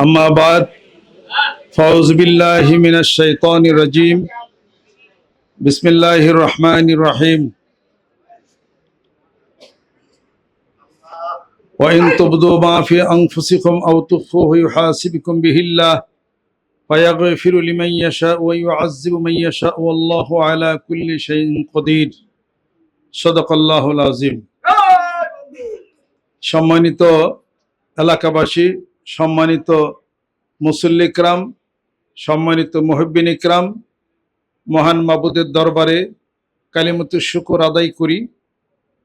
أما بعد فأعوذ بالله من الشيطان الرجيم بسم الله الرحمن الرحيم وإن تبدوا ما في أنفسكم أو تخفوه يحاسبكم به الله فيغفر لمن يشاء ويعذب من يشاء والله على كل شيء قدير صدق الله العظيم সম্মানিত এলাকাবাসী সম্মানিত মুসল্লি মুসল্লিকরাম সম্মানিত মহব্বিন ইকরাম, মহান মাবুদের দরবারে কালিমত শুকর আদায় করি।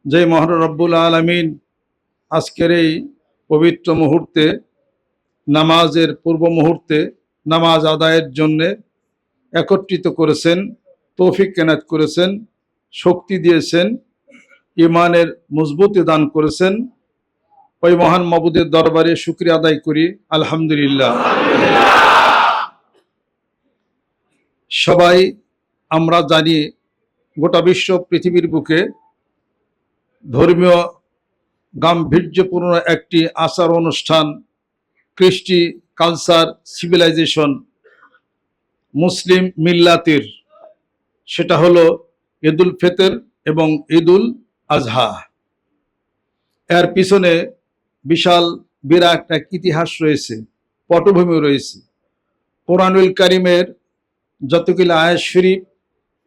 যে মহান রব্বুল আলমিন। আজকের এই পবিত্র মুহূর্তে, নামাজের পূর্ব মুহূর্তে নামাজ আদায়ের জন্যে একত্রিত করেছেন, তৌফিক কেনাত করেছেন, শক্তি দিয়েছেন ইমানের মজবুতি দান করেছেন। ওই মহান মাবুদের দরবারে শুক্রিয়া আদায় করি, আলহামদুলিল্লাহ। সবাই আমরা জানি গোটা বিশ্ব পৃথিবীর বুকে ধর্মীয় গাম্ভীর্যপূর্ণ একটি আচার অনুষ্ঠান, কৃষ্টি কালচার সিভিলাইজেশন মুসলিম মিল্লাতের। সেটা হলো ঈদুল ফেতের এবং ঈদুল আজহা। এর পিছনে বিশাল বিরাট এক ইতিহাস রয়েছে পটভূমি রয়েছে। কোরআনুল কারিমের যতগুলি আয়াত শরীফ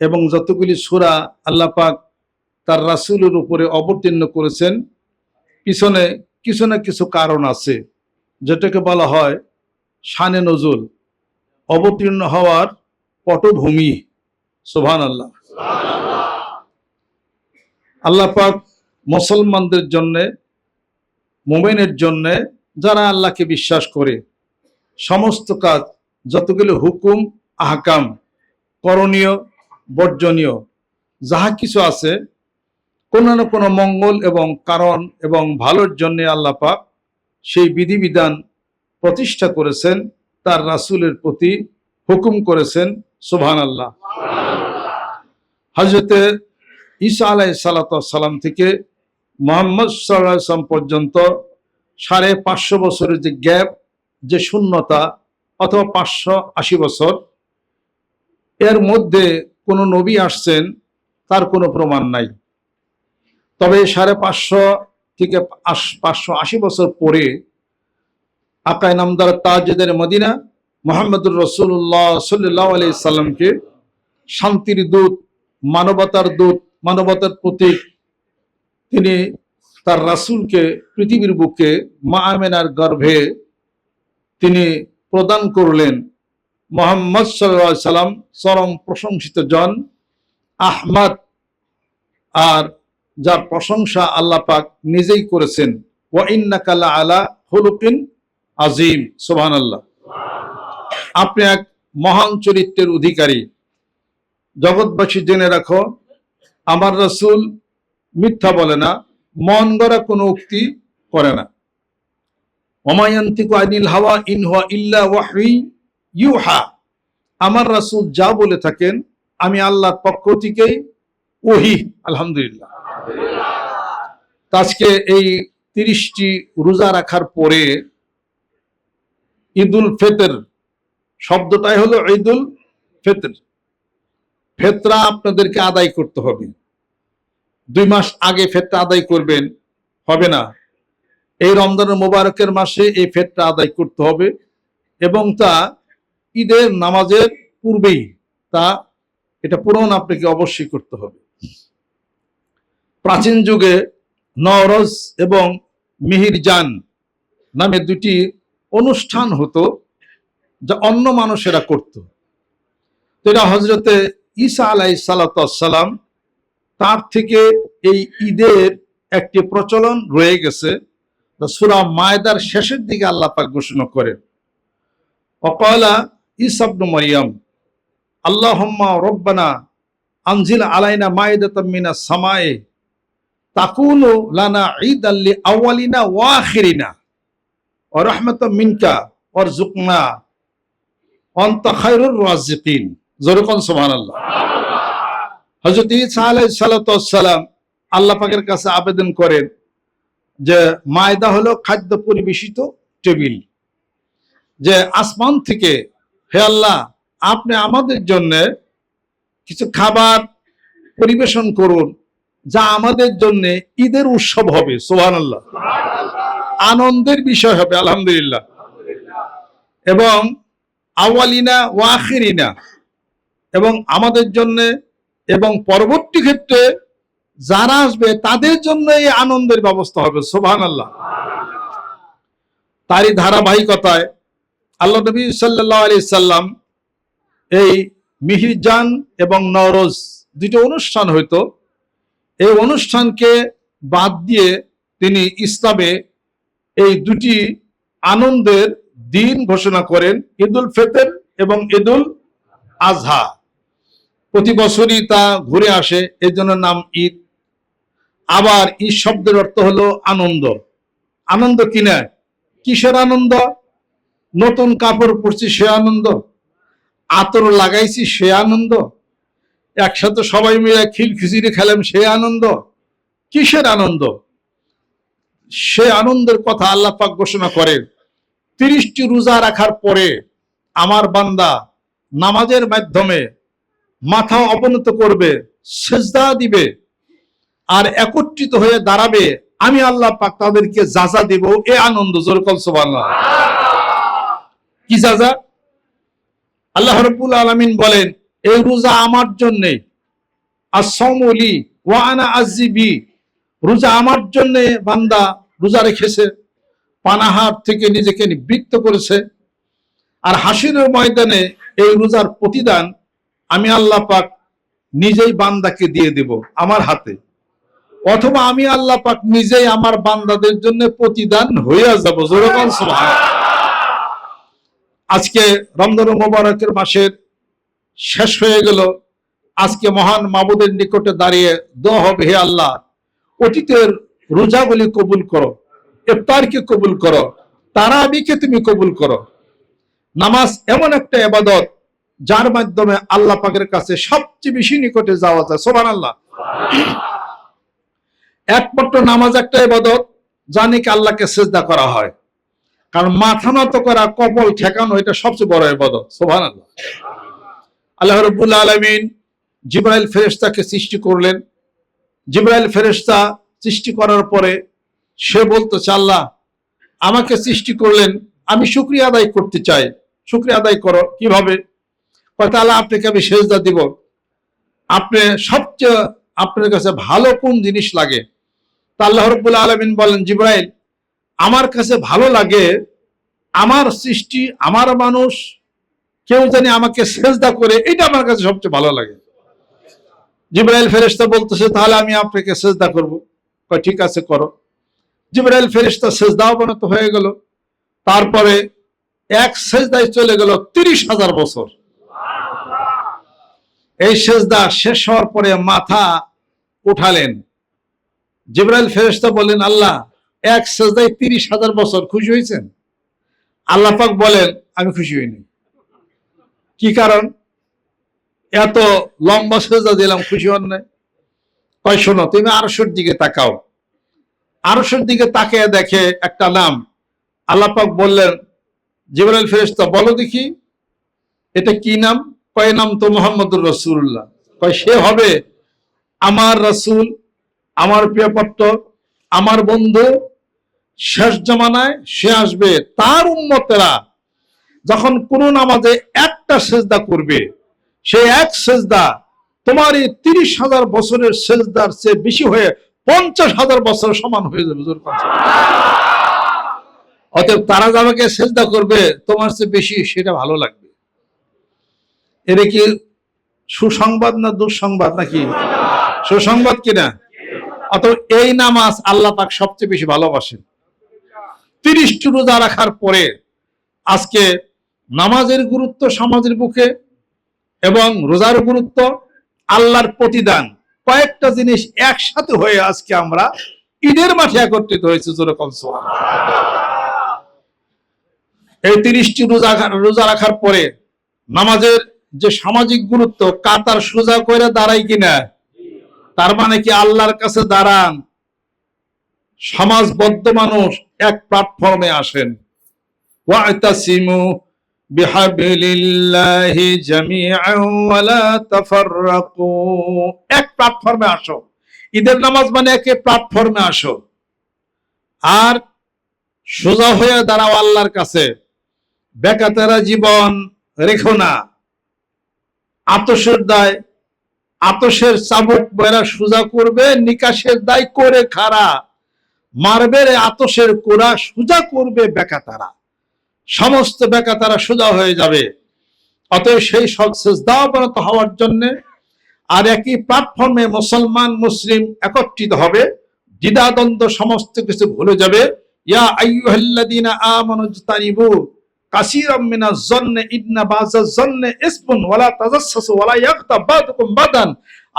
এবং যতগুলি সুরা আল্লাহ পাক তার রাসূলের উপরে অবতীর্ণ করেছেন পিছনে কিছু না কিছু কারণ আছে যেটাকে বলা হয় শানে নজুল অবতীর্ণ হওয়ার পটভূমি। সোভান আল্লাহ আল্লাহ পাক মুসলমানদের জন্যে মোমেনের জন্য যারা আল্লাহকে বিশ্বাস করে, সমস্ত কাজ, যতগুলো হুকুম, আহকাম, করণীয়, বর্জনীয়, যাহা কিছু আছে, কোনো না কোনো মঙ্গল এবং কারণ এবং ভালোর জন্যে আল্লাহ পাক সেই বিধিবিধান প্রতিষ্ঠা করেছেন, তার রাসূলের প্রতি হুকুম করেছেন সুবহান আল্লাহ হজরতে ঈসা আলাই সালাম থেকে মোহাম্মদ সাল্লাম পর্যন্ত সাড়ে পাঁচশো বছরের যে গ্যাপ, যে শূন্যতা অথবা পাঁচশো আশি বছর, এর মধ্যে কোনো নবী আসছেন, তার কোনো প্রমাণ নাই। তবে সাড়ে পাঁচশো থেকে পাঁচশো আশি বছর পরে আকাই নামদার তাজেদের মদিনা মোহাম্মদুর রসুল্লাহ সাল্লাহ আলি সাল্লামকে শান্তির দূত, মানবতার দূত, মানবতার প্রতীক তিনি তার রাসূলকে পৃথিবীর বুকে মা আমেনার গর্ভে তিনি প্রদান করলেন। মোহাম্মদ সাল্লাহ সাল্লাম চরম প্রশংসিত জন আহমদ। আর যার প্রশংসা আল্লাহ পাক নিজেই করেছেন। ওয়া ইন্নাকালা আলা হুলুকিন আজিম সোহান আল্লাহ আপনি এক মহান চরিত্রের অধিকারী। জগৎবাসী জেনে রাখো, আমার রসুল মিথ্যা বলে না, মন গড়া কোনো উক্তি করে না। হাওয়া ইনহা ইল্লা ওয়াহি ইউহা। আমার রাসূল যা বলে থাকেন, আমি আল্লাহর পক্ষ ওহি, আলহামদুলিল্লাহ। আজকে এই তিরিশটি রোজা রাখার পরে ঈদুল ফেতের শব্দটাই হলো ঈদুল ফেতর। ফেতরা আপনাদেরকে আদায় করতে হবে। দুই মাস আগে ফেতরা আদায় করবেন, হবে না। এই রমজানের মোবারকের মাসে এই ফেতরা আদায় করতে হবে এবং তা ঈদের নামাজের পূর্বেই তা, এটা পূরণ আপনাকে অবশ্যই করতে হবে। প্রাচীন যুগে নওরজ এবং মিহিরজান নামে দুটি অনুষ্ঠান হতো যা অন্য মানুষেরা করত। এটা হজরতে ঈসা আলাই সালাতাম তার থেকে এই ঈদের একটি প্রচলন রয়ে গেছে। সুরা মায়দার শেষের দিকে আল্লাহ পাক ঘোষণা করেন। অকলা ইসাবনু মরিয়ম, আল্লাহম্মা রব্বানা আনজিল আলাইনা সামায়ে, তাকুনু লানা ঈদ আল্লি আওয়ালিনা ওয়া আখিরিনা, ওয়া রাহমাতাম মিনকা ওয়ারজুকনা অন্তা খায়রুর রাজিকিন হযরত ঈসা আলাইহিস সালাতু সালাম আল্লাহ পাকের কাছে আবেদন করেন যে মায়দা হলো খাদ্য পরিবেশিত টেবিল। যে আসমান থেকে, হে আল্লাহ, আপনি আমাদের জন্য কিছু খাবার পরিবেশন করুন, যা আমাদের জন্য ঈদের উৎসব হবে সোহান আল্লাহ আনন্দের বিষয় হবে, আলহামদুলিল্লাহ। এবং আওয়ালিনা ওয়াখিরিনা এবং আমাদের জন্য এবং পরবর্তী ক্ষেত্রে যারা আসবে, তাদের জন্য এই আনন্দের ব্যবস্থা হবে সোভান আল্লাহ তারই ধারাবাহিকতায় আল্লাহ নবী সাল্লাহ আলি সাল্লাম এই মিহিরজান এবং নরোজ দুটো অনুষ্ঠান হইতো। এই অনুষ্ঠানকে বাদ দিয়ে তিনি ইসলামে এই দুটি আনন্দের দিন ঘোষণা করেন, ঈদুল ফেতর এবং ঈদুল আজহা প্রতি বছরই তা ঘুরে আসে এর জন্য নাম ঈদ। আবার ঈদ শব্দের অর্থ হলো আনন্দ। আনন্দ কিনা কিসের আনন্দ? নতুন কাপড় পরছি সে আনন্দ? আতর লাগাইছি সে আনন্দ? একসাথে সবাই মিলে খিল খিচিড়ি খেলাম সে আনন্দ? কিসের আনন্দ? সে আনন্দের কথা আল্লাহ পাক ঘোষণা করেন। তিরিশটি রোজা রাখার পরে আমার বান্দা নামাজের মাধ্যমে মাথা অবনত করবে, সেজদা দিবে আর একত্রিত হয়ে দাঁড়াবে, আমি আল্লাহ পাক তাদেরকে যাজা দিব, এ আনন্দ জোরকল সুবহানাল্লাহ। কি যাজা আল্লাহ রব্বুল আলামিন বলেন এই রোজা আমার জন্যে আসমলি ওয়ানা আজিবি রোজা আমার জন্যে বান্দা রোজা রেখেছে পানাহার থেকে নিজেকে নিবৃত্ত করেছে। আর হাসিরের ময়দানে এই রোজার প্রতিদান আমি আল্লাহ পাক নিজেই বান্দাকে দিয়ে দেব আমার হাতে। অথবা আমি আল্লাহ পাক নিজেই আমার বান্দাদের জন্য প্রতিদান হইয়া যাব। আজকে রমজান মোবারকের মাসের শেষ হয়ে গেল। আজকে মহান মাবুদের নিকটে দাঁড়িয়ে দোয়া হবে, হে আল্লাহ, অতীতের রোজাগুলি কবুল করো, ইফতারকে কবুল করো, তারাবিকে তুমি কবুল করো। নামাজ এমন একটা এবাদত যার মাধ্যমে আল্লাহ পাকের কাছে সবচেয়ে বেশি নিকটে যাওয়া যায়। সোবান আল্লাহ একমাত্র নামাজ একটা এবাদত যা নাকি আল্লাহকে সেজদা করা হয়। কারণ মাথা নত করা কপাল ঠেকানো, এটা সবচেয়ে বড় এবাদত সোভান আল্লাহ আল্লাহ রবুল্লা আলমিন জিব্রাইল ফেরেস্তাকে সৃষ্টি করলেন। জিব্রাইল ফেরেস্তা সৃষ্টি করার পরে সে বলতো আল্লাহ, আমাকে সৃষ্টি করলেন, আমি শুক্রিয়া আদায় করতে চাই। শুক্রিয়া আদায় করো। কীভাবে? তাহলে আপনাকে আমি সেজদা দিব। আপনি সবচেয়ে আপনার কাছে ভালো কোন জিনিস লাগে? তা আল্লাহ রব্বুল্লা আলমিন বলেন, জিব্রাইল, আমার কাছে ভালো লাগে আমার সৃষ্টি, আমার মানুষ, কেউ জানি আমাকে সেজদা করে, এটা আমার কাছে সবচেয়ে ভালো লাগে। জিব্রাইল ফেরেস্তা বলতেছে, তাহলে আমি আপনাকে সেজদা করব। ঠিক আছে, করো। জিব্রাইল ফেরেস্তা সেজদাও বানাতে হয়ে গেল। তারপরে এক সেজদায় চলে গেল তিরিশ হাজার বছর। এই সেজদা শেষ হওয়ার পরে মাথা উঠালেন। জিব্রাইল ফেরেস্তা বললেন, আল্লাহ, এক সেজদায় তিরিশ হাজার বছর খুশি হয়েছেন? আল্লাহ পাক বলেন, আমি খুশি হইনি। কি কারণ? এত লম্বা সেজদা দিলাম, খুশি হন নাই। কয়, শোনো, তুমি আরশের দিকে তাকাও। আরশের দিকে তাকিয়ে দেখে একটা নাম। আল্লাহ পাক বললেন, জিবরাইল ফেরেস্তা বলো দেখি, এটা কি নাম? কয় তো মোহাম্মদুর রসুল্লাহ কয়, সে হবে আমার রসুল, আমার প্রিয়পত্র, আমার বন্ধু, শেষ জমানায় সে আসবে তার উন্মতেরা যখন কোন নামাজে একটা সেজদা করবে, সে এক সেজদা তোমার এই তিরিশ হাজার বছরের সেজদার চেয়ে বেশি হয়ে পঞ্চাশ হাজার বছর সমান হয়ে যাবে, জোর অতএব তারা যাবাকে সেজদা করবে, তোমার চেয়ে বেশি সেটা ভালো লাগবে। এটা কি সুসংবাদ না দুঃসংবাদ নাকি? সুসংবাদ কিনা? অত এই নামাজ আল্লাহ পাক সবচেয়ে বেশি ভালোবাসেন। তিরিশটি রোজা রাখার পরে আজকে নামাজের গুরুত্ব সমাজের বুকে এবং রোজার গুরুত্ব আল্লাহর প্রতিদান। কয়েকটা জিনিস একসাথে হয়ে আজকে আমরা ঈদের মাঠে একত্রিত হয়েছে যেরকম এই তিরিশটি রোজা রোজা রাখার পরে নামাজের যে সামাজিক গুরুত্ব কাতার সোজা করে দাঁড়ায় কিনা? তার মানে কি আল্লাহর কাছে দাঁড়ান? সমাজবদ্ধ মানুষ এক প্ল্যাটফর্মে আসেন। এক প্ল্যাটফর্মে আসো। ঈদের নামাজ মানে একে প্ল্যাটফর্মে আসো। আর সোজা হয়ে দাঁড়াও আল্লাহর কাছে। বেকাতেরা জীবন রেখো না। আতসের দায়, আতসের চাবুক বেড়া সোজা করবে, নিকাশের দায় করে খারা মারবে রে আতসের কোরা সোজা করবে বেকা তারা সমস্ত বেকা তারা সোজা হয়ে যাবে। অতএব সেই সেজদাবনত হওয়ার জন্য আর একই প্ল্যাটফর্মে মুসলমান, মুসলিম একত্রিত হবে। দ্বিধাদ্বন্দ্ব সমস্ত কিছু ভুলে যাবে। ইয়া আইয়ুহাল্লাযীনা আমানু ইজতানিবু। কাসীরাম মিনাজ জন্নে ইন্না বাযাজ জন্নে ওয়ালা ওয়ালা বাদুকুম বাদান।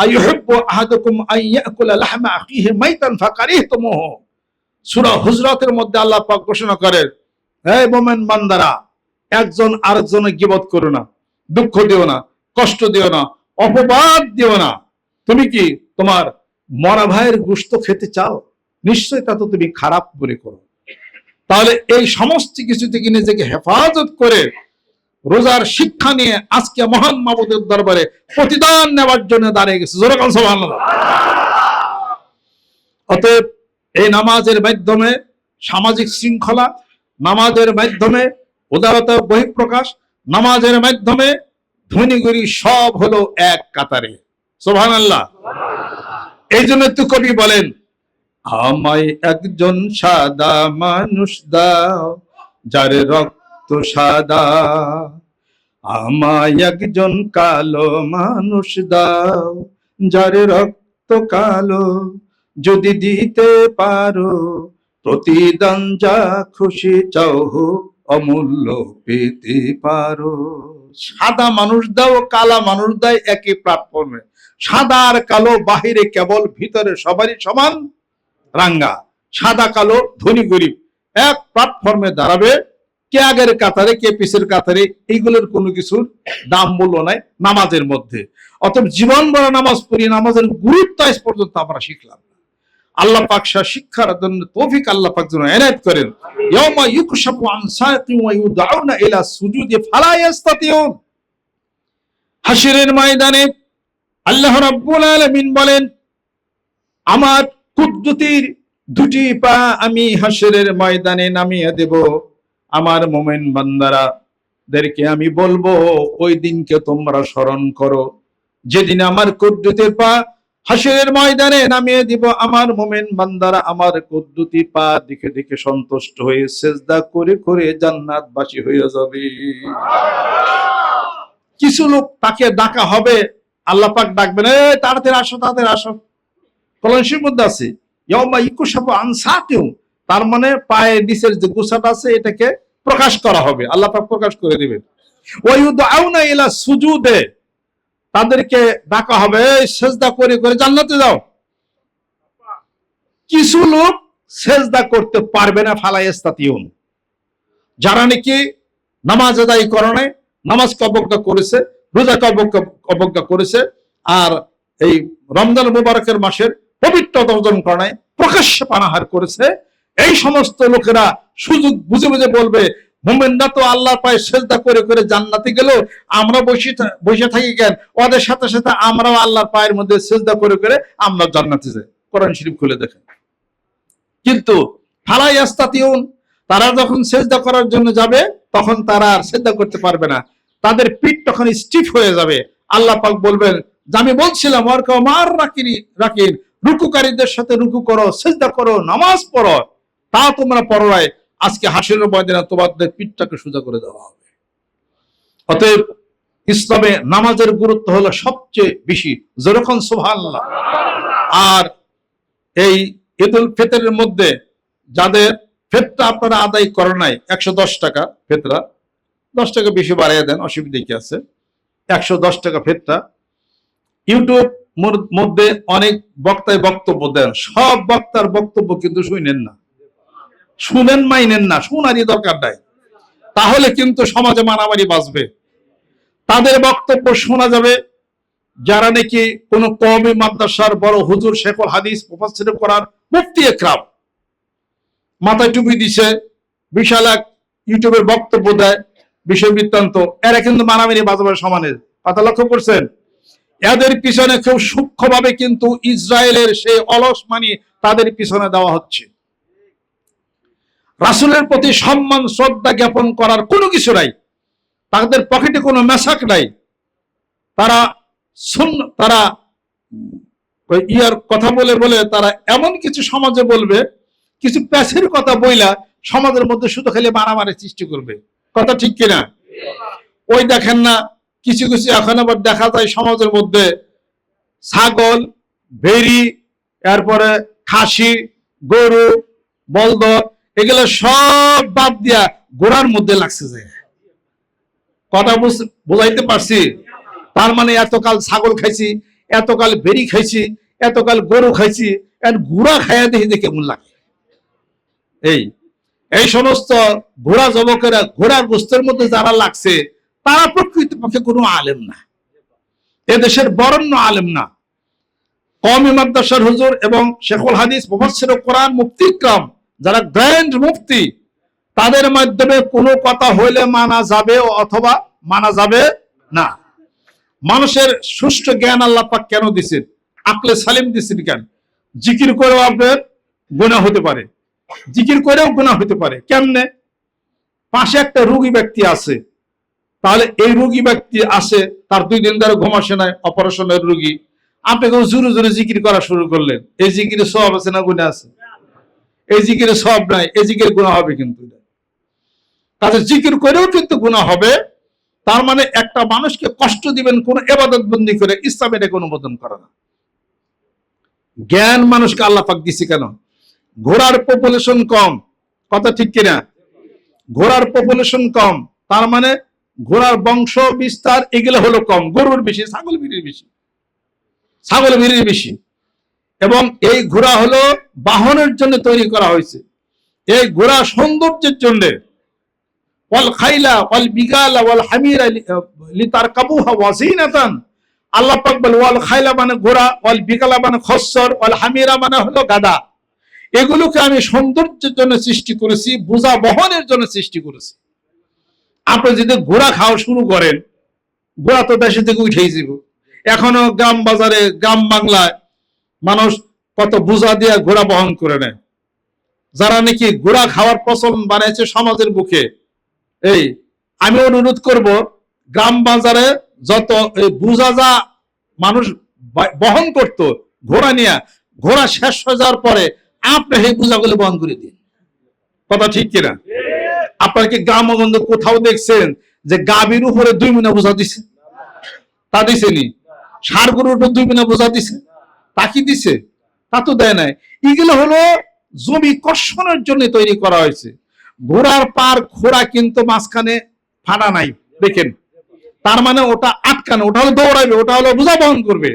আহাদুকুম আন ইয়াকুলা লাহমা আখিহি মাইতান ফাকারিহতুমুহু। সূরা হুজরাতের মধ্যে আল্লাহ পাক ঘোষণা করেন, হে মোমেন বান্দারা, একজন আরেকজনের গিবত করো না, দুঃখ দিও না, কষ্ট দিও না, অপবাদ দিও না। তুমি কি তোমার মরা ভাইয়ের গুস্ত খেতে চাও? নিশ্চয়ই তা তো তুমি খারাপ মনে করো। তাহলে এই সমস্ত কিছু থেকে নিজেকে হেফাজত করে রোজার শিক্ষা নিয়ে আজকে মহান মাবুদের দরবারে প্রতিদান নেওয়ার জন্য দাঁড়িয়ে গেছে। জোরে কন সুবহানাল্লাহ। অতএব এই নামাজের মাধ্যমে সামাজিক শৃঙ্খলা, নামাজের মাধ্যমে উদারতা, বহিঃপ্রকাশ, নামাজের মাধ্যমে ধনীগুরি সব হলো এক কাতারে। সোভান আল্লাহ এই জন্য তো কবি বলেন আমায় একজন সাদা মানুষ দাও, যার রক্ত সাদা। আমায় একজন কালো মানুষ দাও, যার রক্ত কালো। যদি দিতে পারো, প্রতিদান যা খুশি চাও অমূল্য পেতে পারো। সাদা মানুষ দাও, কালা মানুষ দেয় একই প্ল্যাটফর্মে সাদা আর কালো বাহিরে কেবল ভিতরে সবারই সমান। রাঙ্গা, সাদা, কালো, ধনী, গরিব। এক প্ল্যাটফর্মে দাঁড়াবে, কে আগের কাতারে, কে পিছের কাতারে, এইগুলোর কোনো কিছুর দাম মূল্য নাই নামাজের মধ্যে। অতএব জীবন বড় নামাজ পড়ি নামাজের গুরুত্ব আজ পর্যন্ত আমরা শিখলাম আল্লাহ পাক সা শিক্ষার জন্য তৌফিক আল্লাহ পাক যেন এনায়েত করেন। ইয়াউমা ইউকশাফু আন সাকিন ওয়া ইউদআউনা ইলা সুজুদি ফালা ইস্তাতিউন হাসরের ময়দানে আল্লাহ রাব্বুল আলামিন বলেন, আমার কুদ্দুতির দুটি পা আমি হাসরের ময়দানে নামিয়ে দেব। আমার মোমেন বান্দারা, দেরকে আমি বলব, ওই দিনকে তোমরা স্মরণ করো। যেদিন আমার কুদ্দুতির পা হাসরের ময়দানে নামিয়ে দিব, আমার মোমেন বান্দারা আমার কুদ্দুতি পা দেখে দেখে সন্তুষ্ট হয়ে সেজদা করে করে জান্নাতবাসী হয়ে যাবে। কিছু লোক তাকে ডাকা হবে। আল্লাহ পাক ডাকবেন এ তাড়াতাড়ি আসো তাড়াতাড়ি আসো। কলসির মধ্যে আছে। তার মানে পায়ের নিচের যে গুছাটা আছে, এটাকে প্রকাশ করা হবে। আল্লাহ প্রকাশ করে দিবেন। তাদেরকে ডাকা হবে সেজদা করে করে জান্নাতে যাও। কিছু লোক সেজদা করতে পারবে না ফালাই ফালাইস্তাতিউন যারা নাকি নামাজ আদায় করে নাই নামাজকে অবজ্ঞা করেছে রোজাকে অবজ্ঞা অবজ্ঞা করেছে, আর এই রমজান মুবারকের মাসের পবিত্রতা অর্জন করে নাই প্রকাশ্যে পানাহার করেছে। এই সমস্ত লোকেরা সুযোগ বুঝে বুঝে বলবে, মোমেনরা তো আল্লাহ পায়ে সেজদা করে করে জান্নাতে গেল। আমরা বসে বসে থাকি কেন? ওদের সাথে সাথে আমরাও আল্লাহর পায়ের মধ্যে সেজদা করে করে আমরা জান্নাতে যাই। কোরআন শরীফ খুলে দেখেন। কিন্তু ফালাই আস্তাতিউন, তারা যখন সেজদা করার জন্য যাবে, তখন তারা আর সেজদা করতে পারবে না। তাদের পিঠ তখন স্টিফ হয়ে যাবে। আল্লাহ পাক বলবেন, যে আমি বলছিলাম ওর কেউ মার রাকিনি, রাকিন রুকুকারীদের সাথে রুকু করো, সেজদা করো, নামাজ পড়ো, তা তোমরা পড়ো আজকে হাসির ময়দানে তোমাদের পিঠটাকে সোজা করে দেওয়া হবে। অতএব ইসলামে নামাজের গুরুত্ব হলো সবচেয়ে বেশি, যেরকম সুবহানাল্লাহ। আর এই ঈদুল ফিতরের মধ্যে যাদের ফেতরা আপনারা আদায় করেন নাই, একশো দশ টাকা ফেতরা, দশ টাকা বেশি বাড়িয়ে দেন, অসুবিধা কি আছে? একশো দশ টাকা ফেতরা। ইউটিউব মধ্যে অনেক বক্তায় বক্তব্য দেন। সব বক্তার বক্তব্য কিন্তু শুনেন না। শুনেন মাইনেন না, শোনারই দরকার নাই। তাহলে কিন্তু সমাজে মারামারি বাঁচবে। তাদের বক্তব্য শোনা যাবে। যারা নাকি কোন কওমি মাদ্রাসার বড় হুজুর শেখর হাদিস মুফাসসির করার মুফতি একরাম মাথায় টুপি দিছে, বিশাল এক ইউটিউবের বক্তব্য দেয় বিষয় বৃত্তান্ত। এরা কিন্তু মানামিনি বাজাবার সমানের কথা লক্ষ্য করছেন? এদের পিছনে খুব সূক্ষ্মভাবে কিন্তু ইসরায়েলের সেই অলস মানি তাদের পিছনে দেওয়া হচ্ছে। রাসূলের প্রতি সম্মান, শ্রদ্ধা জ্ঞাপন করার কোনো কিছু নাই। তাদের পকেটে কোনো মেশাক নাই। তারা শুন তারা ইয়ার কথা বলে বলে তারা এমন কিছু সমাজে বলবে, কিছু প্যাসের কথা বইলা সমাজের মধ্যে শুধু খালি মারামারি সৃষ্টি করবে। কথা ঠিক কিনা? ওই দেখেন না কিছু কিছু এখন আবার দেখা যায় সমাজের মধ্যে ছাগল, ভেড়ি, এরপরে খাসি, গরু বলদ এগুলো সব বাদ দিয়া গোড়ার মধ্যে লাগছে যে। বুঝ- বুঝাইতে পারছি? তার মানে এতকাল ছাগল খাইছি, এতকাল বেরি খাইছি, এতকাল গরু খাইছি আর গুড়া খাইয়া দেখি দেখে কেমন লাগে। এই এই সমস্ত ঘোড়া জবকেরা ঘোড়ার গোস্তের মধ্যে যারা লাগছে তারা প্রকৃতপক্ষে কোনো আলেম না। এদেশের বরণ্য আলেম না। কমি মাদ্রাসার হুজুর এবং শেখুল হাদিস, মুফাসসির কোরআন মুফতি ইকরাম যারা গ্র্যান্ড মুফতি, তাদের মাধ্যমে কোনো কথা হইলে মানা যাবে অথবা মানা যাবে না। মানুষের সুষ্ঠু জ্ঞান আল্লাহ পাক কেন দিছেন? আকলে সালিম দিছেন কেন? জিকির করেও আপনার গুণা হতে পারে। জিকির করেও গুণা হতে পারে। কেমনে? পাশে একটা রোগী ব্যক্তি আছে তাহলে এই রোগী ব্যক্তি আছে তার দুই দিন ধরে ঘুম আসে নাই, অপারেশনের রোগী। আপনি কেউ জোরে জোরে জিকির করা শুরু করলেন, এই জিকিরে সব আছে না গুণা আছে? এই জিকিরে সব নাই, এই জিকির গুণা হবে কিন্তু কাজে জিকির করেও কিন্তু গুণা হবে, তার মানে একটা মানুষকে কষ্ট দিবেন, কোন এবাদত বন্দি করে ইসলাম এটাকে অনুমোদন করে না। জ্ঞান মানুষকে আল্লাহ পাক দিছে কেন? ঘোড়ার পপুলেশন কম। কথা ঠিক কিনা? ঘোড়ার পপুলেশন কম। তার মানে ঘোড়ার বংশ, বিস্তার, এগুলো হলো কম। গরুর বেশি, ছাগল বিড়ির বেশি। ছাগল বিড়ির বেশি। এবং এই ঘোড়া হলো বাহনের জন্য তৈরি করা হয়েছে। এই ঘোড়া সৌন্দর্যের জন্য ওয়াল খাইলা, ওয়াল বিগালা, ওয়াল হামিরা লিতার কাবুহা ওয়াজিনাতান আল্লাহ পাক বলে, ওয়াল খাইলা মানে ঘোড়া, ওয়াল বিগালা মানে খচ্চর ওয়াল হামিরা মানে হলো গাদা। এগুলোকে আমি সৌন্দর্যের জন্য সৃষ্টি করেছি, বোঝা বহনের জন্য সৃষ্টি করেছি। আপনি যদি ঘোড়া খাওয়া শুরু করেন, ঘোড়া তো দেশে থেকে উঠেই যাব। এখনও গ্রাম বাজারে, গ্রাম বাংলায় মানুষ কত বোঝা দিয়ে ঘোড়া বহন করে নেয়। যারা নাকি ঘোড়া খাওয়ার প্রচলন বানিয়েছে সমাজের বুকে, এই, আমি অনুরোধ করব, গ্রাম বাজারে যত বোঝা যা মানুষ বহন করত ঘোড়া নিয়ে, ঘোড়া শেষ হয়ে যাওয়ার পরে আপনি সেই বোঝাগুলো বহন করে দিন। কথা ঠিক কিনা? আপনার কি গ্রামগঞ্জ কোথাও দেখছেন যে গাভীর উপরে দুই মিনা বোঝা দিছে? তা দিছে নি। সার গরুর উপর দুই মিনা বোঝা দিছে? তা কি দিছে? তা তো দেয় নাই। এগুলো হলো জমি কর্ষণের জন্য তৈরি করা হয়েছে। ঘোড়ার পার ঘোড়া কিন্তু মাঝখানে ফাটা নাই, দেখেন। তার মানে ওটা আটকানো, ওটা হলো দৌড়াবে ওটা হলো বোঝা বহন করবে।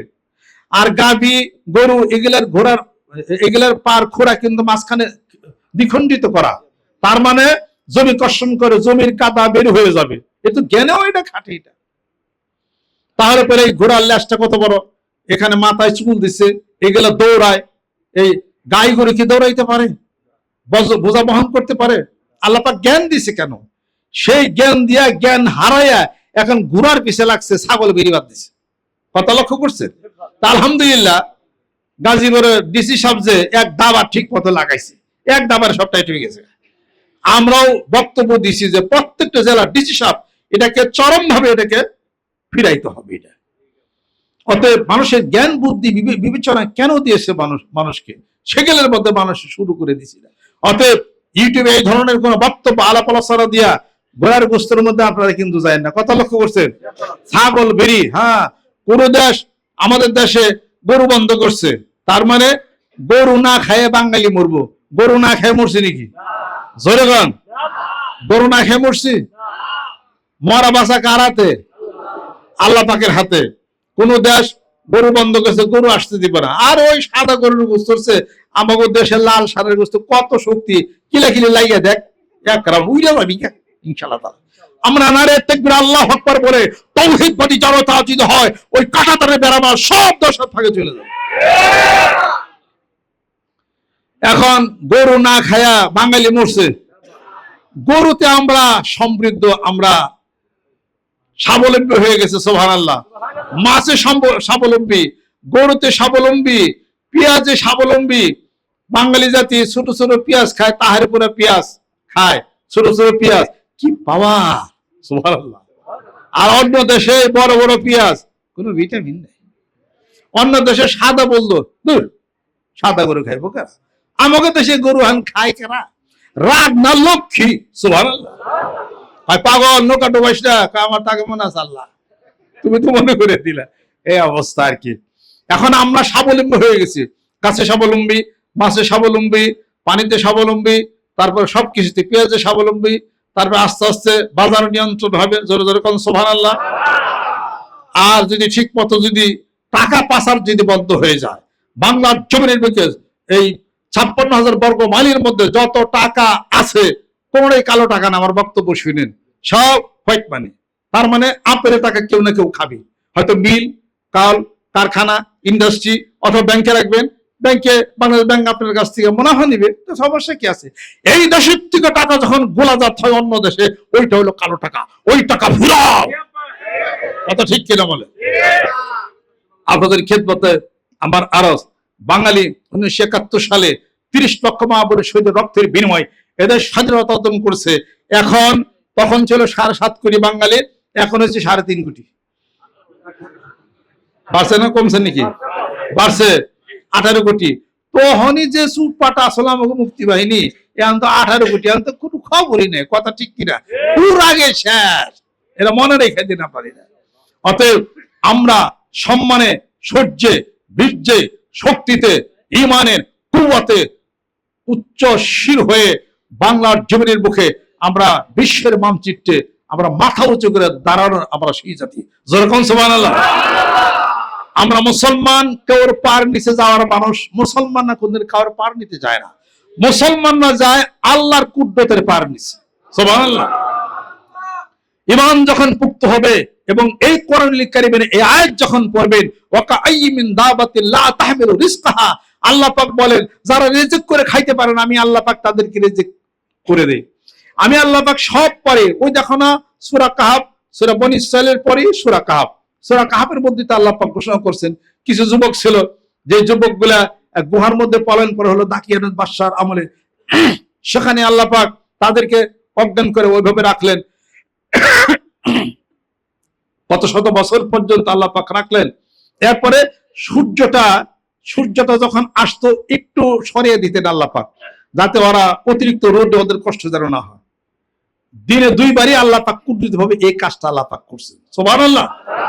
আর গাভী, গরু এগুলার ঘোড়ার, এগুলার পার খোড়া কিন্তু মাঝখানে দ্বিখণ্ডিত করা। তার মানে জমি কর্ষণ করে জমির কাদা বের হয়ে যাবে। এ তো জ্ঞানেও এটা খাটে এটা। তাহলে পরে এই ঘোড়ার ল্যাসটা কত বড়? এখানে মাথায় চুল দিছে, এগুলা দৌড়ায়। এই গাই গরু কি দৌড়াইতে পারে? বোঝা বহন করতে পারে? আল্লাপাক জ্ঞান দিছে কেন? সেই জ্ঞান দিয়া জ্ঞান হারাইয়া এখন ঘোড়ার পিছে লাগছে, ছাগল বেরিবাদ দিছে। কথা লক্ষ্য করছে তা আলহামদুলিল্লাহ, গাজীপুরের ডিসি সাহেব যে এক দাবার ঠিক মতো লাগাইছে। এক দাবার সবটাই ঠিক গেছে। আমরাও বক্তব্য দিছি যে প্রত্যেকটা জেলার ডিসি সাহেব এটাকে চরম ভাবে এটাকে ফিরাইতে হবে এটা। অতএব মানুষের জ্ঞান, বুদ্ধি বিবেচনা কেন দিয়েছে মানুষ, মানুষকে? সেগুলোর মধ্যে মানুষ শুরু করে দিয়েছিল অতএব ইউটিউবে এই ধরনের কোন বক্তব্য, আলাপ আলোচনা দিয়া ঘোড়ার গোস্তের মধ্যে আপনারা কিন্তু যায় না। কথা লক্ষ্য করছেন? ছাগল, বেরি হ্যাঁ পুরো দেশ আমাদের দেশে গরু বন্ধ করছে। তার মানে গরু না খায় বাঙালি মরবো। গরু না খেয়ে মরছে নাকি? জোরেগন খেয়ে মরছি? মরা বাসা কার হাতে? আল্লাহ পাকের হাতে। কোন দেশ গরু বন্ধ করছে, গরু আসতে দিবে না। আর ওই সাদা গরুর গোস্ত হচ্ছে দেশের লাল সারের গোস্ত, কত শক্তি। কিলা কিলে লাগিয়ে দেখ, এক। আমরা আল্লাহ হয়, ওই সব দশা থাকে চলে যাবে। এখন গরু না খায়া বাঙালি মরছে। গরুতে আমরা সমৃদ্ধ, আমরা স্বাবলম্বী হয়ে গেছে সোহান আল্লাহ মাছে স্বাবলম্বী, গরুতে স্বাবলম্বী, পেঁয়াজে স্বাবলম্বী। বাঙালি জাতি ছোট ছোট পেঁয়াজ খায়, তাহার উপরে পেঁয়াজ খায়, ছোট ছোট পেঁয়াজ। কি পাওয়া সোহান আল্লাহ আর অন্য দেশে বড় বড় পেঁয়াজ, কোনো ভিটামিন নেই। অন্য দেশে সাদা বলল দূর, সাদা গরু খাইবো কারা আমাকে দেশে গরু হান খায় কারা রাগ না লক্ষ্মী আল্লাহ হয় পাগল, নৌকা ডোবাইস না। আমার তাকে মনে আছে আল্লাহ। তুমি তো মনে করে দিলা। এই অবস্থা আর কি। এখন আমরা স্বাবলম্বী হয়ে গেছি। গাছে স্বাবলম্বী, মাছে স্বাবলম্বী, পানিতে স্বাবলম্বী, তারপর সবকিছুতে পেঁয়াজে স্বাবলম্বী, তারপর আস্তে আস্তে বাজার নিয়ন্ত্রণ হবে, জোরে জোরে কোন সোভান আল্লাহ আর যদি ঠিক মতো যদি টাকা পাচার যদি বন্ধ হয়ে যায়, বাংলার জমিনের বুকে এই ছাপ্পান্ন হাজার বর্গ মাইলের মধ্যে যত টাকা আছে, কোনোটাই কালো টাকা না, আমার বক্তব্য শুনেন সব হোয়াইট মানি তার মানে আপের টাকা কেউ না কেউ খাবে। হয়তো মিল কাল কারখানা ইন্ডাস্ট্রি অথবা ব্যাংকে রাখবেন। ব্যাংকে বাংলাদেশ ব্যাংক আপনার কাছ থেকে মুনাফা নিবে, তো সমস্যা কি আছে? এই দেশের থেকে টাকা যখন গোলাজাত হয় অন্য দেশে, ওইটা হলো কালো টাকা। ওই টাকা ফুরাও কথা ঠিক কিনা বলে? আপনাদের খেদমতে আমার আরস বাঙালি উনিশশো একাত্তর সালে তিরিশ লক্ষ মহাপুরের শহীদ রক্তের বিনিময় এদের স্বাধীনতা অর্জন করছে। এখন তখন ছিল সাড়ে সাত কোটি বাঙালি, এখন হচ্ছে সাড়ে তিন কোটি। বাড়ছে না, কমছে নাকি? বাড়ছে, আঠারো কোটি। তখনই যে সুপাটা আসলে আমাকে মুক্তি বাহিনী, এখন তো আঠারো কোটি, এখন তো কোনো খবরই নেই, কথা ঠিক কিনা? পুর আগে শেষ। এটা মনে রেখে দিন আপনারা অতএব আমরা সম্মানে, সহ্যে, বীর্যে, শক্তিতে ইমানের কুয়াতে উচ্চ শির হয়ে বাংলার জমিনের মুখে আমরা বিশ্বের মানচিত্রে আমরা মাথা উঁচু করে দাঁড়ানোর আমরা সেই জাতি। যেরকম সোমান আমরা মুসলমান, কেউর পার নিচে যাওয়ার মানুষ, মুসলমান না কোনদিন কাউর পার নিতে যায় না। মুসলমানরা যায় আল্লাহর কুদ্রতের পার নিচে। সোমান ইমান যখন পুক্ত হবে এবং এই কোরআন কারিমের এই আয়াত যখন পড়বেন, ওয়াকা আইমিন দাবাতিন লা তাহমিলু রিজকাহা আল্লাহ পাক বলেন, যারা রিজিক করে খাইতে পারে না, আমি আল্লাহ পাক তাদেরকে রিজিক করে দেই। আমি আল্লাহ পাক সব পারে, ওই দেখো না, সূরা কাহাব সূরা বনি ইসরাইলের পরে সূরা কাহাব সূরা কাহাবের মধ্যে তো আল্লাহ পাক ঘোষণা করছেন, কিছু যুবক ছিল, যে যুবকগুলা গুহার মধ্যে পালন করে হলো দাকিয়ানুল বাদশার আমলে। সেখানে আল্লাহ পাক তাদেরকে অজ্ঞান করে ওইভাবে রাখলেন। কত শত বছর পর্যন্ত আল্লাহ পাক রাখলেন। এরপরে সূর্যটা সূর্যটা যখন আসতো, একটু সরিয়ে দিতেন আল্লাহ পাক যাতে ওরা অতিরিক্ত রোদে ওদের কষ্ট যেন না হয়। দিনে দুইবারই আল্লাহ পাক কুটনীতি ভাবে এই কাজটা আল্লাহ পাক করছেন। সোভান আল্লাহ